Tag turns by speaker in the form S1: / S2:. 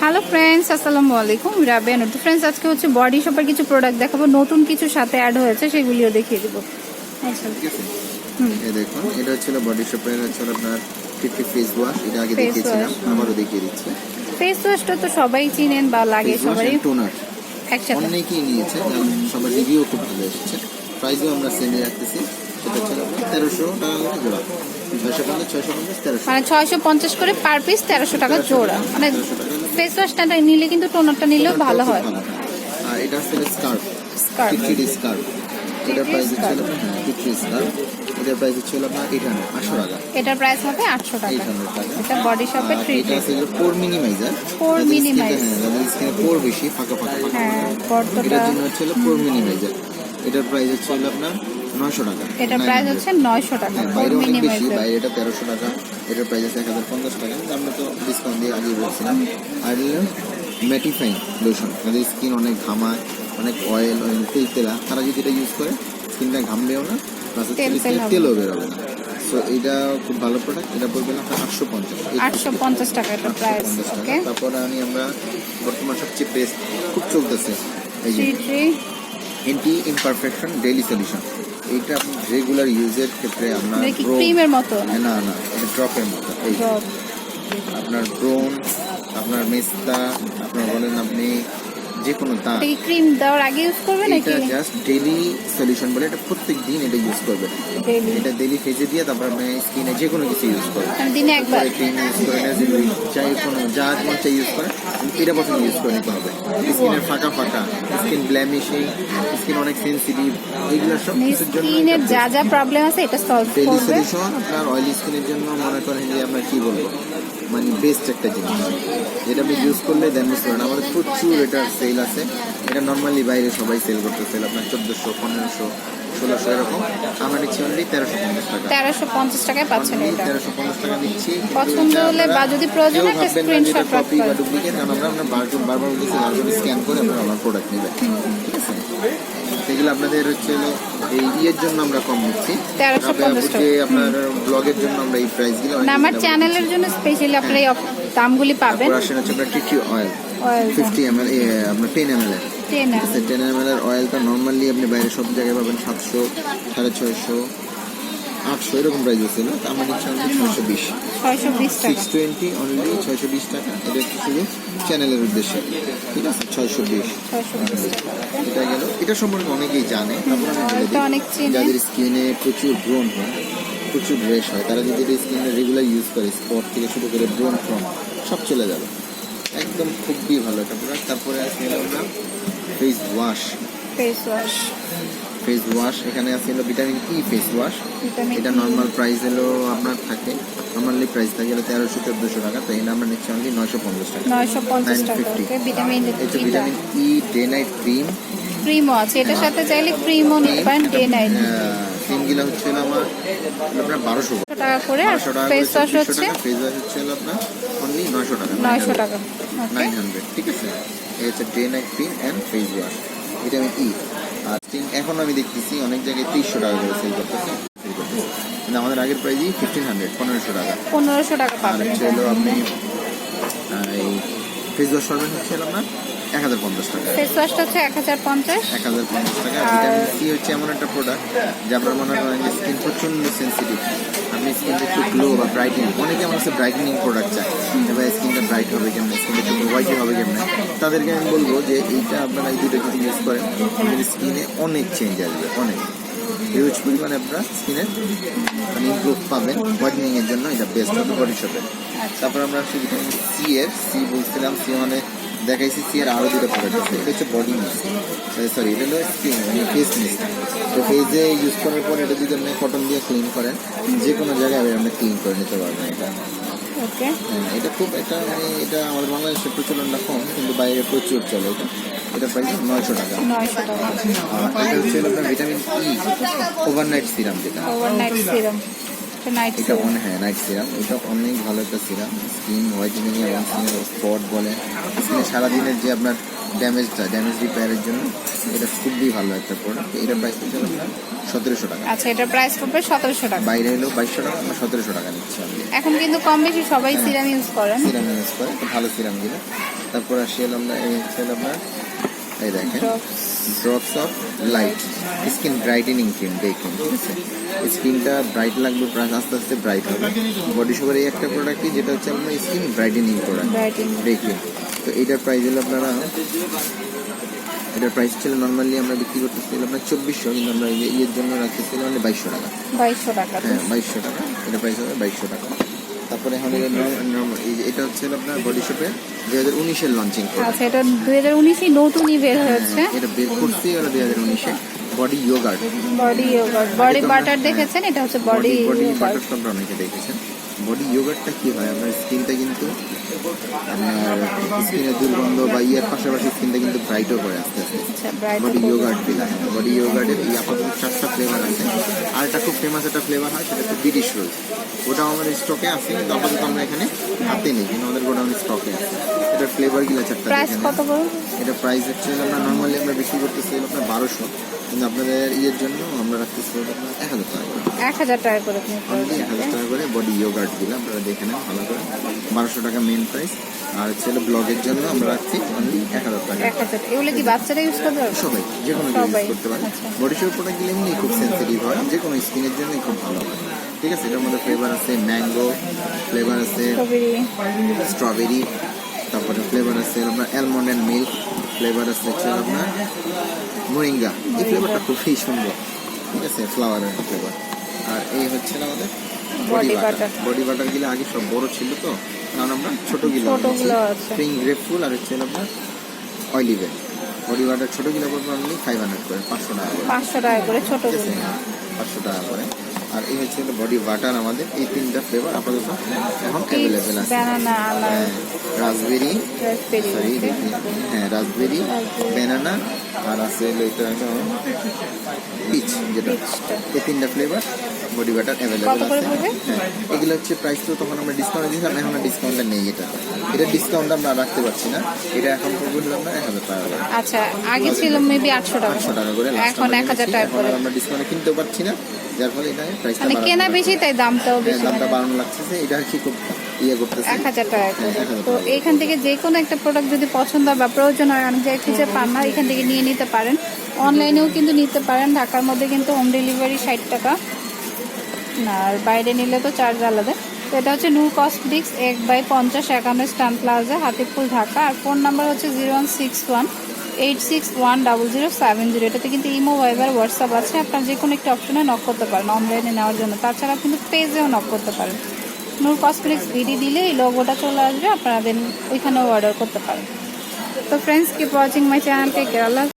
S1: Hello friends আসসালামু আলাইকুম Rabiya Nur friends আজকে হচ্ছে বডি শপের কিছু প্রোডাক্ট দেখাবো নতুন কিছু সাথে অ্যাড হয়েছে সেগুলিও দেখিয়ে দেবো। আচ্ছা হুম।
S2: এই দেখুন এটা হচ্ছিল বডি শপের হচ্ছে আপনার ফিফটি ফেস ওয়াশ এটা আগে দেখিয়েছিলাম। আবারও দেখিয়ে দিচ্ছি।
S1: ফেস ওয়াশটা তো সবাই চিনেন বা লাগে সবারই।
S2: টোনার
S1: একসাথে।
S2: অনেকেই নিয়েছে সবার রিভিউ খুব ভালো এসেছে। প্রাইসও আমরা সেমে রাখতেছি সেটা হচ্ছে আপনার তেরোশো টাকা করে জোড়া। ছয়শো পঞ্চাশ ছয়শো পঞ্চাশ তেরোশো।
S1: মানে ছয়শো পঞ্চাশ করে পার পিস তেরোশো টাকা জোড়া। মানে ফেস ওয়াশটা নিলে কিন্তু টোনারটা নিলেও ভালো হয়।
S2: আর এটা হচ্ছে স্কার্ফ
S1: স্কার্ফ
S2: স্কার্ফ এটার প্রাইস হচ্ছে। হ্যাঁ স্কার্ফ এটার প্রাইস হচ্ছে আপনার হান্ড্রেড আটশো টাকা।
S1: এটার প্রাইস হবে আটশো টাকা।
S2: 800 টাকা।
S1: এটা বডি থ্রি
S2: এটা আছে পোর মিনিমাইজার। হ্যাঁ যাদের স্কিনে পোর বেশি ফাঁকা ফাঁকা
S1: হ্যাঁ
S2: এটার জন্য হচ্ছে পোর মিনিমাইজার এটার প্রাইস হচ্ছে আপনার নয়শো টাকা।
S1: এটার প্রাইস হচ্ছে নয়শো টাকা
S2: হ্যাঁ, বাইরে অনেক বেশি
S1: মিনিমাইজার
S2: বাইরে এটা তেরোশো টাকা। এটার প্রাইস আছে এক হাজার পঞ্চাশ টাকা। কিন্তু আমরা তো ডিসকাউন্ট দিয়ে আগেই বলছিলাম আর ম্যাটিফাইং লোশন। যাদের স্কিন অনেক ঘামায় অনেক অয়েল অয়েল তেল তেলা। তারা যদি এটা ইউজ করে স্কিনটা ঘামবেও না প্লাস তেলও বেরোবে না। সো এটা খুব ভালো প্রোডাক্ট এটা পড়বে না আপনার আটশো পঞ্চাশ।
S1: আটশো পঞ্চাশ টাকা এটা প্রাইস
S2: 850 টাকা।
S1: ওকে
S2: তারপরে আমি আমরা বর্তমান সবচেয়ে বেস্ট খুব চলতেছে। এই যে এন্টি ইমপারফেকশন ডেইলি সলিউশন এইটা আপনি রেগুলার ইউজের ক্ষেত্রে আপনার
S1: এটা কি ক্রিমের মতো
S2: না না এটা ড্রপের মতো এই। আপনার ব্রোন আপনার মেস্তা আপনার বলেন আপনি যে কোনো দাঁত
S1: কি ক্রিম দেওয়ার আগে ইউজ করবে নাকি?
S2: এটা জাস্ট ডেইলি সলিউশন বলে এটা প্রত্যেক দিন এটা ইউজ করবে। এটা ডেইলি ফেজে দিয়ে তারপর আপনি স্কিনে যে কোনো কিছু ইউজ করবেন।
S1: মানে দিনে একবার?
S2: ক্রিম ইউজ করে না চাই কোনো যা মন চাই ইউজ করে এটা প্রথমে ইউজ করে নিতে হবে। স্কিনের ফাঁকা ফাঁকা স্কিন ব্ল্যামিশিং স্কিন অনেক সেন্সিটিভ এইগুলো সব কিছুর জন্য
S1: স্কিনের যা যা প্রবলেম আছে এটা সলভ
S2: ডেইলি
S1: করবে?
S2: সলিউশন আপনার অয়েলি স্কিনের জন্য মনে করেন যে আপনার কি বলব? মানে বেস্ট একটা জিনিস। যেটা আপনি ইউজ করলে দেন বুঝতে পারেন আমাদের প্রচুর এটার সেল আছে। এটা নর্মালি বাইরে সবাই সেল করতে সেল আপনার চোদ্দোশো, পনেরোশো ষোলোশো এরকম। আমরা নিচ্ছি অনলি তেরোশো পঞ্চাশ টাকা।
S1: তেরোশো পঞ্চাশ টাকায় পাচ্ছেন এটা।
S2: তেরোশো পঞ্চাশ টাকা দিচ্ছি
S1: পছন্দ হলে বা যদি প্রয়োজন একটা স্ক্রিনশট
S2: কপি বা ডুপ্লিকেট কারণ আমরা আপনার বারবার বারবার বলতেছি বারবার স্ক্যান করে আপনারা আমার প্রোডাক্ট নেবেন। ঠিক আছে? সেগুলো আপনাদের হচ্ছে এই ইয়ের জন্য আমরা কম নিচ্ছি।
S1: 1350
S2: তবে আপনি
S1: টাকা।
S2: আপনার ব্লগের জন্য আমরা এই প্রাইসগুলো
S1: আমার চ্যানেলের জন্য স্পেশালি আপনারা এই দামগুলি পাবেন।
S2: আসেন হচ্ছে আপনার TT oil fifty M L আপনার টেন এম এল এর আছে টেন এম এর অয়েলটা নর্মালি আপনি বাইরে সব জায়গায় পাবেন সাতশো সাড়ে ছয়শো আটশো এরকম প্রাইস ছিল তা আমরা নিচ্ছি অনলি ছয়শো বিশ।
S1: ছয়শো বিশ
S2: সিক্স টোয়েন্টি অনলি ছয়শো বিশ টাকা। এটা একটু শুধু চ্যানেলের উদ্দেশ্যে। ঠিক আছে? ছয়শো বিশ। এটা গেল। এটা সম্পর্কে অনেকেই জানে।
S1: চিনে।
S2: যাদের স্কিনে প্রচুর ব্রণ হয় প্রচুর রেশ হয় তারা যদি এটা স্কিনে রেগুলার ইউজ করে স্পট থেকে শুরু করে ব্রণ ফ্রম সব চলে যাবে। একদম খুবই ভালো একটা প্রোডাক্ট তারপরে আছে আমরা face wash
S1: face wash
S2: face wash এখানে আছে হলো ভিটামিন ই ফেস ওয়াশ এটা নর্মাল প্রাইস হলো আপনার থাকে নর্মালি প্রাইস থাকে হলো তেরোশো চোদ্দোশো টাকা তো এটা আমরা নিচ্ছি অনলি নয়শো পঞ্চাশ টাকা।
S1: নয়শো পঞ্চাশ টাকা
S2: 950
S1: okay vitamin
S2: vitamin E day night cream
S1: ক্রিমও আছে এটার সাথে চাইলে ক্রিমও নিতে পারেন ডে নাইট
S2: ক্রিমগুলো হচ্ছে আমার আপনার বারোশো
S1: টাকা। করে আর ফেস ওয়াশ হচ্ছে।
S2: ফেস ওয়াশ হচ্ছে আপনার অনলি নয়শো টাকা।
S1: নয়শো টাকা।
S2: নাইন হান্ড্রেড ঠিক আছে? এই হচ্ছে day night cream and face wash vitamin E আর এখন আমি দেখতেছি অনেক জায়গায় তিরিশশো টাকা করে সেল করতেছে। কিন্তু আমাদের আগের প্রাইসই ফিফটিন হান্ড্রেড পনেরোশো টাকা।
S1: পনেরোশো টাকা
S2: আর
S1: পাবেন।
S2: হচ্ছে হলো আপনি এই ফেস ওয়াশ পাবেন হচ্ছে আপনার এক হাজার পঞ্চাশ টাকা।
S1: ফেস ওয়াশটা হচ্ছে এক হাজার পঞ্চাশ।
S2: এক হাজার পঞ্চাশ টাকা। ভিটামিন সি হচ্ছে এমন একটা প্রোডাক্ট যে আপনার মনে করেন যে স্কিন প্রচণ্ড সেন্সিটিভ আপনি স্কিনটা একটু গ্লো বা ব্রাইটেনিং অনেকে আমার কাছে ব্রাইটেনিং প্রোডাক্ট চায়। এবার স্কিনটা ব্রাইট হবে কেমন? স্কিনটা একটু হোয়াইট হবে কেমন? তাদেরকে আমি বলব যে এইটা আপনারা এই দুটো যদি ইউজ করেন আপনাদের স্কিনে অনেক চেঞ্জ আসবে অনেক। হিউজ পরিমাণে আপনারা স্কিনে মানে ইমপ্রুভ পাবেন হোয়াইটেনিং এর জন্য এটা বেস্ট হবে বডি শপে তারপর আমরা ভিটামিন সি এর সি বলছিলাম সি মানে দেখাইছি সি এর আরও দুটো প্রোডাক্ট আছে এটা হচ্ছে বডি মিস্ট সরি এটা হলো স্কিন মানে ফেস মিস্ট তো ফেসে ইউজ করার পর এটা যদি আপনি কটন দিয়ে ক্লিন করেন যে কোনো জায়গায় আপনি ক্লিন করে নিতে পারবেন এটা।
S1: ওকে
S2: হ্যাঁ এটা খুব এটা মানে এটা আমাদের বাংলাদেশে প্রচলনটা কম কিন্তু বাইরে প্রচুর চলে এটা। এটা প্রাইস নয়শো টাকা। আর এটা হচ্ছে আপনার ভিটামিন ই ওভারনাইট সিরাম যেটা।
S1: ওভারনাইট সিরাম
S2: এটা অনেক হ্যাঁ নাইট সিরাম এটা অনেক ভালো একটা সিরাম স্কিন হোয়াইটেনিং এবং স্কিনের স্পট বলে। স্কিনে সারাদিনের যে আপনার ড্যামেজটা ড্যামেজ রিপেয়ারের জন্য এটা খুবই ভালো একটা প্রোডাক্ট এটার প্রাইস হচ্ছে আপনার সতেরোশো টাকা।
S1: আচ্ছা এটার প্রাইস পড়বে সতেরোশো টাকা।
S2: বাইরে হলেও বাইশশো টাকা আমরা সতেরোশো টাকা নিচ্ছি
S1: এখন কিন্তু কম বেশি সবাই
S2: হ্যাঁ।
S1: সিরাম ইউজ করেন।
S2: সিরাম ইউজ করে। ভালো সিরাম দিল। তারপর আসি আমরা এই হচ্ছে আপনার এই দেখেন drops of light skin brightening cream cream ঠিক আছে? স্কিনটা ব্রাইট লাগবে প্রায় আস্তে আস্তে ব্রাইট হবে। বডি শোভার এই একটা প্রোডাক্টই যেটা হচ্ছে আপনার স্কিন ব্রাইটেনিং প্রোডাক্ট ডে তো এটার প্রাইস হলো আপনারা এটার প্রাইস ছিল নর্মালি আমরা বিক্রি করতেছিলাম আপনার চব্বিশশো কিন্তু আমরা ইয়ের জন্য রাখতেছিলাম মানে বাইশশো টাকা।
S1: বাইশশো টাকা।
S2: হ্যাঁ বাইশশো টাকা। এটা প্রাইস হবে বাইশশো টাকা। তারপরে এটা হচ্ছে আপনার বডি শপের দুই হাজার উনিশের লঞ্চিং
S1: আচ্ছা এটা দুই হাজার উনিশে নতুনই বের হয়েছে।
S2: এটা বের করছি হলো দুই হাজার উনিশে। Body yogurt
S1: body yogurt body butter দেখেছেন? এটা হচ্ছে বডি
S2: বডি
S1: ইয়োগার্ট
S2: বাটারটা আমরা অনেকে দেখেছেন বডি ইয়োগার্টটা কি হয়? আপনার স্কিনটা কিন্তু স্কিনের দুর্গন্ধ বা ইয়ের পাশাপাশি স্কিনটা কিন্তু ব্রাইটও করে আস্তে আস্তে। বডি ইয়োগার্ট দিলাম বডি ইয়োগার্টের এই আপাতত চারটা ফ্লেভার আছে। আর একটা খুব ফেমাস একটা ফ্লেভার হয় সেটা হচ্ছে ব্রিটিশ রোল ওটাও আমাদের স্টকে আছে কিন্তু আপাতত আমরা এখানে হাতে নেই কিন্তু আমাদের গোডাউন স্টকে আছে। এটার ফ্লেভার ফ্লেভারগুলো চারটা
S1: প্রাইস কত
S2: এটা প্রাইস হচ্ছে আমরা নর্মালি আমরা বিক্রি করতেছি আপনার বারোশো কিন্তু আপনাদের ইয়ের জন্য আমরা রাখতেছি এক হাজার টাকা করে।
S1: এক হাজার টাকা করে
S2: এক হাজার টাকা করে বডি ইয়োগার্ট দিলাম আপনারা দেখে নেন ভালো করে। বারোশো টাকা মেন প্রাইস আর হচ্ছে ব্লগের জন্য আমরা রাখছি অনলি এক হাজার টাকা।
S1: এক হাজার এগুলো কি বাচ্চারা ইউজ করতে পারবে
S2: সবাই যে কোনো ইউজ করতে পারে।
S1: আচ্ছা।
S2: বডি শোর প্রোডাক্টগুলো এমনি খুব সেন্সিটিভ হয়। যে কোনো স্কিনের জন্যই খুব ভালো হয়। ঠিক আছে? এটার মধ্যে ফ্লেভার আছে ম্যাঙ্গো ফ্লেভার আছে
S1: স্ট্রবেরি
S2: তারপরে ফ্লেভার আছে আপনার অ্যালমন্ড অ্যান্ড মিল্ক ফ্লেভার আছে হচ্ছে আপনার মোরিঙ্গা এই ফ্লেভারটা খুবই সুন্দর। ঠিক আছে? ফ্লাওয়ারের ফ্লেভার আর এই হচ্ছে আমাদের বডি বাটার বডি বাটারগুলো আগে সব বড় ছিল তো কারণ আমরা ছোটগুলো
S1: ছোটগুলো আছে।
S2: স্প্রিং গ্রেপ ফুল আর হচ্ছে আপনার বেল বডি বাটার ছোটগুলো পড়বে অনলি ফাইভ হান্ড্রেড করে পাঁচশো টাকা করে।
S1: পাঁচশো টাকা করে ছোট
S2: পাঁচশো টাকা করে। আর এই হচ্ছে বডি বাটার আমাদের। এই তিনটা ফ্লেভার আপাতত এখন অ্যাভেলেবেল আছে। রাসবেরি সরি হ্যাঁ রাসবেরি ব্যানানা আর আছে এটা পিচ যেটা। এই তিনটা ফ্লেভার বডি বাটার অ্যাভেলেবেল আছে। হ্যাঁ এগুলো হচ্ছে প্রাইস তো তখন আমরা ডিসকাউন্ট দিয়েছিলাম এখন ডিসকাউন্টটা নেই এটা। এটা ডিসকাউন্ট আমরা রাখতে পারছি না। এটা এখন হলো আমরা এক হাজার টাকা
S1: আচ্ছা আগে ছিল মেবি আটশো টাকা।
S2: আটশো টাকা করে
S1: এখন এক হাজার টাকা করে।
S2: আমরা ডিসকাউন্টে কিনতে পারছি না। যার ফলে এটা প্রাইসটা
S1: মানে কেনা বেশি তাই দামটাও বেশি
S2: দামটা বাড়ানো লাগছে এটা কি খুব ইয়ে করতেছে।
S1: এক হাজার টাকা করে।
S2: হ্যাঁ,
S1: তো
S2: টাকা।
S1: এইখান থেকে যে কোনো একটা প্রোডাক্ট যদি পছন্দ হয় বা প্রয়োজন হয় অনেক জায়গায় খুঁজে পান না এখান থেকে নিয়ে নিতে পারেন। অনলাইনেও কিন্তু নিতে পারেন ঢাকার মধ্যে কিন্তু হোম ডেলিভারি ষাট টাকা। আর বাইরে নিলে তো চার্জ আলাদা। তো এটা হচ্ছে নূর কসমেটিক্স এক বাই পঞ্চাশ একান্ন স্টান প্লাজা হাতিপুর ঢাকা। আর ফোন নাম্বার হচ্ছে zero one six one eight six one double zero seven zero এটাতে কিন্তু ইমো, ভাইবার, হোয়াটসঅ্যাপ আছে। আপনার যে কোনো একটা অপশনে নক করতে পারেন অনলাইনে নেওয়ার জন্য। তাছাড়া কিন্তু পেজেও নক করতে পারেন। নূর কসমেটিক্স ভিডি দিলে এই লোগোটা চলে আসবে, আপনারা দেন ওইখানেও অর্ডার করতে পারেন। তো friends keep watching my channel take care